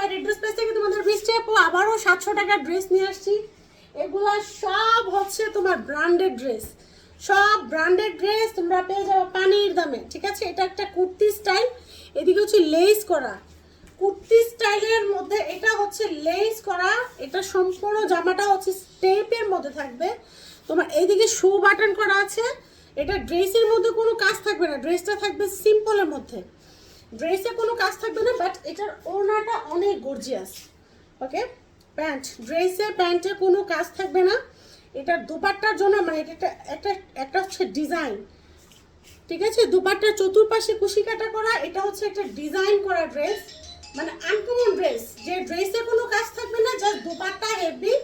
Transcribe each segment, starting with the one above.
Red dress page থেকে তোমাদের বৃষ্টি আপু আবারও সাতশো টাকার ড্রেস নিয়ে আসছি। এগুলা সব হচ্ছে তোমার ব্র্যান্ডেড ড্রেস সব ব্র্যান্ডেড ড্রেস তোমরা পেয়ে যাবে পানির দামে, ঠিক আছে? এটা একটা কুর্তি স্টাইল এদিকে হচ্ছে লেস করা। কুর্তি স্টাইলের মধ্যে এটা হচ্ছে লেস করা, এটা সম্পূর্ণ জামাটা হচ্ছে স্টেপের মধ্যে থাকবে। তোমার এইদিকে শু বাটন করা আছে, এটা ড্রেসের মধ্যে কোনো কাজ থাকবে না ড্রেসটা থাকবে সিম্পলের মধ্যে। ড্রেসে কোনো কাজ থাকবে না বাট এটার ওড়নাটা অনেক গর্জিয়াস ওকে প্যান্ট ড্রেসে প্যান্টে কোনো কাজ থাকবে না। এটার দুপাট্টার জন্য মানে এটা একটা একটা একটা হচ্ছে ডিজাইন ঠিক আছে? দুপাট্টার চতুর্পাশে কুশি কাটা করা, এটা হচ্ছে একটা ডিজাইন করা ড্রেস মানে আনকমন ড্রেস যে ড্রেসে কোনো কাজ থাকবে না জাস্ট দুপাট্টা হেভি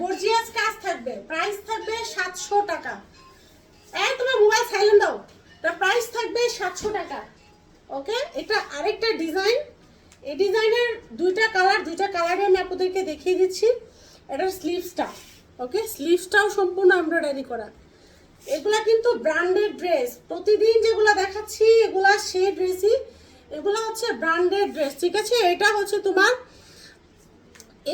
গর্জিয়াস কাজ থাকবে। প্রাইস থাকবে সাতশো টাকা। এই, তোমার মোবাইল সাইলেন্ট দাও। প্রাইস থাকবে সাতশো টাকা। ওকে এটা আরেকটা ডিজাইন এই ডিজাইনের দুইটা কালার দুইটা কালারে আমি আপনাদেরকে দেখিয়ে দিচ্ছি। এটার স্লিভসটা ওকে স্লিভসটাও সম্পূর্ণ এমব্রয়ডারি করা। এগুলা কিন্তু ব্র্যান্ডেড ড্রেস প্রতিদিন যেগুলো দেখাচ্ছি, এগুলা সেই ড্রেসই এগুলো হচ্ছে ব্র্যান্ডেড ড্রেস ঠিক আছে? এটা হচ্ছে তোমার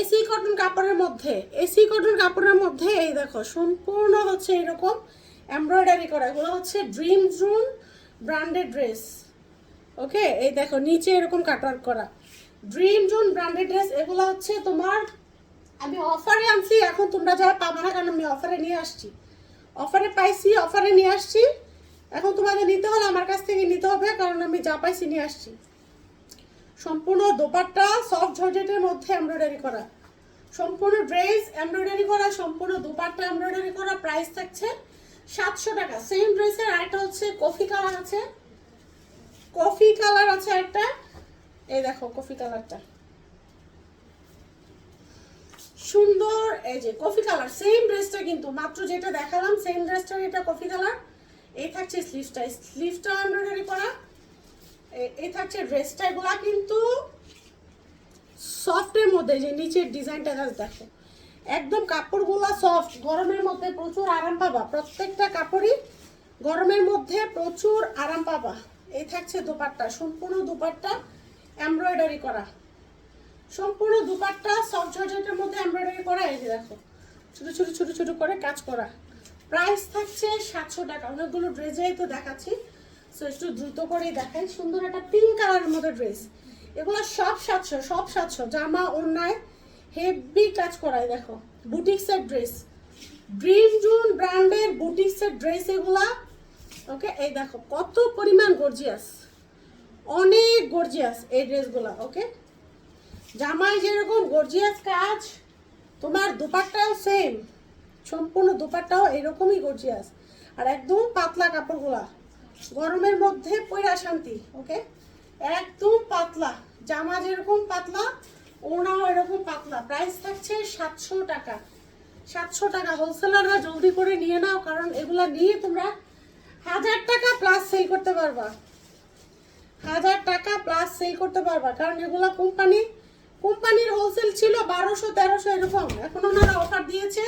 এসি কটন কাপড়ের মধ্যে। এসি কটন কাপড়ের মধ্যে এই দেখো, সম্পূর্ণ হচ্ছে এরকম এমব্রয়ডারি করা। এগুলো হচ্ছে Dream June branded dress okay এই দেখো, নিচে এরকম কাটওয়ার্ক করা। ড্রিম জুন ব্র্যান্ডেড ড্রেস এগুলো হচ্ছে তোমার, আমি অফারে আনছি, এখন তোমরা যা পাবে না, কারণ আমি অফারে নিয়ে আসছি। অফারে পাইছি অফারে নিয়ে আসছি। এখন তোমাদের নিতে হলে আমার কাছ থেকে নিতে হবে, কারণ আমি যা পাইছি নিয়ে আসছি। সম্পূর্ণ দোপাট্টা সফট জর্জেটের মধ্যে এমব্রয়ডারি করা। সম্পূর্ণ ড্রেস এমব্রয়ডারি করা, সম্পূর্ণ দোপাট্টা এমব্রয়ডারি করা প্রাইস থাকছে সাতশো টাকা। সেম ড্রেসের আরেকটা হচ্ছে কফি কালার আছে। কফি কালার আছে একটা এই দেখো, কফি কালারটা। সুন্দর, এই যে কফি কালার সেম ড্রেসটা কিন্তু, মাত্র যেটা দেখালাম সেম ড্রেসটার এটা কফি কালার। এই থাকছে স্লিভসটা স্লিভসটা এমব্রয়ডারি করা। এই থাকছে ড্রেসটা এগুলা কিন্তু সফটের মধ্যে যে নিচের ডিজাইনটা জাস্ট দেখো। একদম কাপড়গুলা সফট গরমের মধ্যে প্রচুর আরাম পাবা। প্রত্যেকটা কাপড়ই গরমের মধ্যে প্রচুর আরাম পাবা। এই থাকছে দোপাট্টা, সম্পূর্ণ দোপাট্টা এমব্রয়ডারি করা। সম্পূর্ণ দুপাট্টা সফট জর্জেটের মধ্যে এমব্রয়ডারি করা, এই যে দেখো, ছোট ছোট ছোট ছোট করে কাজ করা। প্রাইস থাকছে সাতশো টাকা, অনেকগুলো ড্রেসেই তো দেখাচ্ছি। সো একটু দ্রুত করেই দেখাই। সুন্দর একটা পিঙ্ক কালারের মধ্যে ড্রেস এগুলো সব সাতশো সব সাতশো। জামা অন্যায় হেভি কাজ করায় দেখো বুটিক্সের ড্রেস ড্রিম জুন ব্র্যান্ডের বুটিক্সের ড্রেস এগুলা ওকে এই দেখো, কত পরিমাণ গর্জিয়াস অনেক গর্জিয়াস এই ড্রেসগুলা ওকে জামাই যেরকম গর্জিয়াস কাজ, তোমার দুপাট্টাও সেম সম্পূর্ণ দুপাট্টাও এরকমই গর্জিয়াস আর একদম পাতলা কাপড়গুলা, গরমের মধ্যে পয়রা শান্তি ওকে একদম পাতলা, জামা যেরকম পাতলা ওনাও এরকম পাতলা। প্রাইস থাকছে সাতশো টাকা। সাতশো টাকা হোলসেলাররা জলদি করে নিয়ে নাও, কারণ এগুলা নিয়ে তোমরা হাজার টাকা প্লাস সেল করতে পারবা। হাজার টাকা প্লাস সেল করতে পারবা। কারণ এগুলো কোম্পানি কোম্পানির হোলসেল ছিল বারোশো, তেরোশো, এরকম। এখন ওনারা অফার দিয়েছে,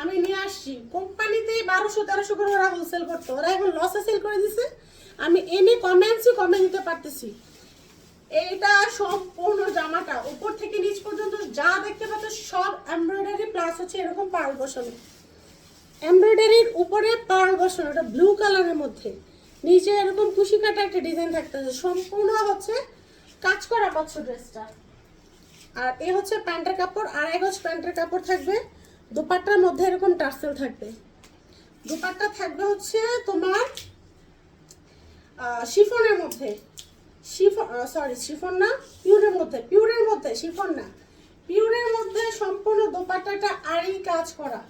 আমি নিয়ে আসছি। কোম্পানিতেই বারোশো, তেরোশো করে ওরা হোলসেল করতো। ওরা এখন লসে সেল করে দিছে। আমি এনে কমেন্টসই কমে দিতে পারতেছি। এইটা সম্পূর্ণ জামাটা। উপর থেকে নিচ পর্যন্ত যা দেখতে পাচ্ছ সব এমব্রয়ডারি প্লাস হচ্ছে এরকম পাল বসানো। এমব্রয়ডারির উপরে পার্ল বসানো এটা ব্লু কালারের মধ্যে। নিচে এরকম খুশি কাটা একটা ডিজাইন থাকতেছে। সম্পূর্ণ হচ্ছে কাজ করা পাচ্ছ ড্রেসটা আর এ হচ্ছে প্যান্টের কাপড় এক হচ্ছে প্যান্টের কাপড় থাকবে। দুপাট্টার মধ্যে এরকম টার্সেল থাকবে। দুপাট্টা থাকবে হচ্ছে তোমার শিফনের মধ্যে। শিফন সরি শিফন না, পিউরের মধ্যে। পিউরের মধ্যে, শিফন না। পিউরের মধ্যে সম্পূর্ণ দোপাট্টাটা আড়ি কাজ করা।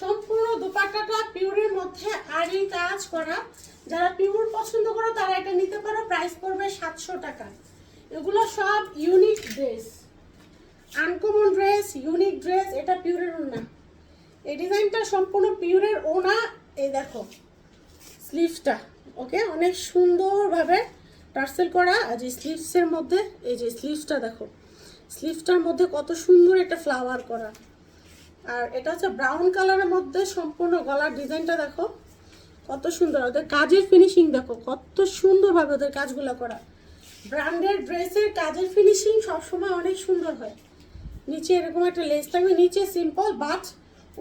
সম্পূর্ণ দোপাট্টাটা পিউরের মধ্যে আড়ি কাজ করা। যারা পিউর পছন্দ করো, তারা এটা নিতে পারো। প্রাইস পড়বে সাতশো টাকা। এগুলো সব unique dress. Uncommon dress, unique dress, এটা পিউরের ওনা এই ডিজাইনটা সম্পূর্ণ পিউরের ওনা এই দেখো, স্লিভসটা, ওকে? অনেক সুন্দরভাবে টার্সেল করা। আর যে স্লিভসের মধ্যে, এই যে স্লিভসটা দেখো, স্লিভসটার মধ্যে কত সুন্দর একটা ফ্লাওয়ার করা। আর এটা হচ্ছে ব্রাউন কালারের মধ্যে সম্পূর্ণ গলার ডিজাইনটা দেখো। কত সুন্দর। ওদের কাজের ফিনিশিং দেখো, কত সুন্দরভাবে ওদের কাজগুলো করা। ব্র্যান্ডের ড্রেসের কাজের ফিনিশিং সবসময় অনেক সুন্দর হয়। নিচে এরকম একটা লেস থাকবে, নিচে সিম্পল বাট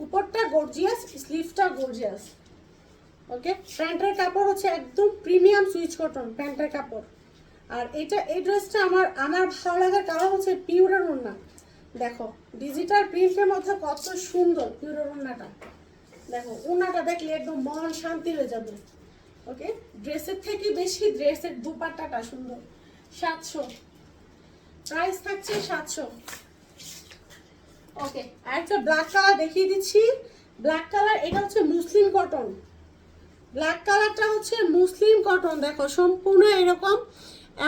উপরটা গর্জিয়াস স্লিভটা গর্জিয়াস ওকে প্যান্টের কাপড় হচ্ছে একদম প্রিমিয়াম সুইচ কটন প্যান্টের কাপড়। আর এটা, এই ড্রেসটা আমার আমার ভালো লাগার কারণ হচ্ছে পিওরের ওড়না। দেখো ডিজিটাল প্রিন্টের মধ্যে কত সুন্দর পিওরের ওড়নাটা। দেখো, ওড়নাটা দেখলে একদম মন শান্তি হয়ে যাবে। ওকে ড্রেসের থেকে বেশি ড্রেসের দুপাট্টাটা সুন্দর। সাতশো। প্রাইস থাকছে সাতশো। ওকে আর একটা ব্ল্যাক কালার দেখিয়ে দিচ্ছি। ব্ল্যাক কালার এটা হচ্ছে মুসলিম কটন ব্ল্যাক কালারটা হচ্ছে মুসলিম কটন দেখো, সম্পূর্ণ এরকম।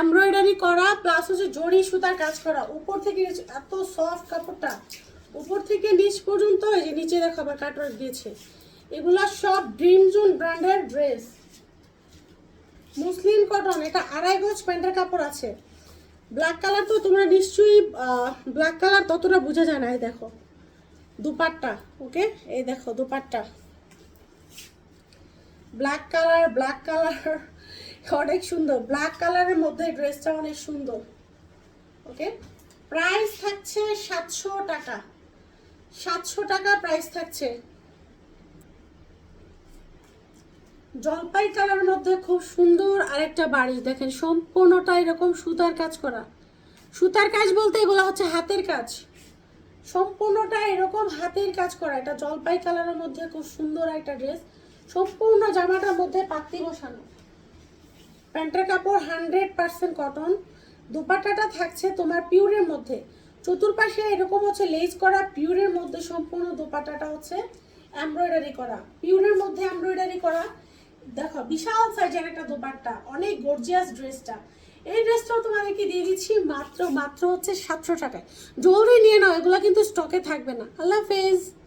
এমব্রয়ডারি করা প্লাস হচ্ছে জড়ি সুতার কাজ করা। উপর থেকে এত সফট কাপড়টা। উপর থেকে নিচ পর্যন্ত এই যে নিচে দেখো আবার কাটওয়ার্ক দিয়েছে। এগুলো সব ড্রিম জোন ব্র্যান্ডের ড্রেস মুসলিম কটন এটা আড়াই গজ প্যান্টের কাপড় আছে। ব্ল্যাক কালার তো তোমরা নিশ্চয়ই ব্ল্যাক কালার ততটা বোঝা যায় না, এই দেখো। দুপাট্টা ওকে এই দেখো dupatta. Black colour black colour অনেক সুন্দর। ব্ল্যাক কালারের মধ্যে ড্রেসটা অনেক সুন্দর। ওকে প্রাইস থাকছে সাতশো টাকা। সাতশো টাকা প্রাইস থাকছে। জলপাই কালার মধ্যে খুব সুন্দর আরেকটা বাড়ি। দেখেন, সম্পূর্ণটা এরকম সুতার কাজ করা। সুতার কাজ বলতে এগুলো হচ্ছে হাতের কাজ। সম্পূর্ণটা এরকম হাতের কাজ করা। এটা জলপাই কালারের মধ্যে খুব সুন্দর একটা ড্রেস সম্পূর্ণ জামাটার মধ্যে পাত্তি বসানো। প্যান্টের কাপড় হান্ড্রেড পার্সেন্ট কটন, দুপাট্টাটা থাকছে তোমার পিউরের মধ্যে। চতুর্পাশে এরকম হচ্ছে লেজ করা, পিউরের মধ্যে সম্পূর্ণ দুপাট্টাটা হচ্ছে এমব্রয়ডারি করা। পিউরের মধ্যে এমব্রয়ডারি করা। দেখো, বিশাল সাইজের একটা দোপাট্টা, অনেক গর্জিয়াস ড্রেসটা এই ড্রেসটাও তোমাদেরকে দিয়ে দিচ্ছি মাত্র মাত্র হচ্ছে সাতশো টাকায়। জলদি নিয়ে নাও, এগুলো কিন্তু স্টকে থাকবে না। আল্লাহ হাফেজ।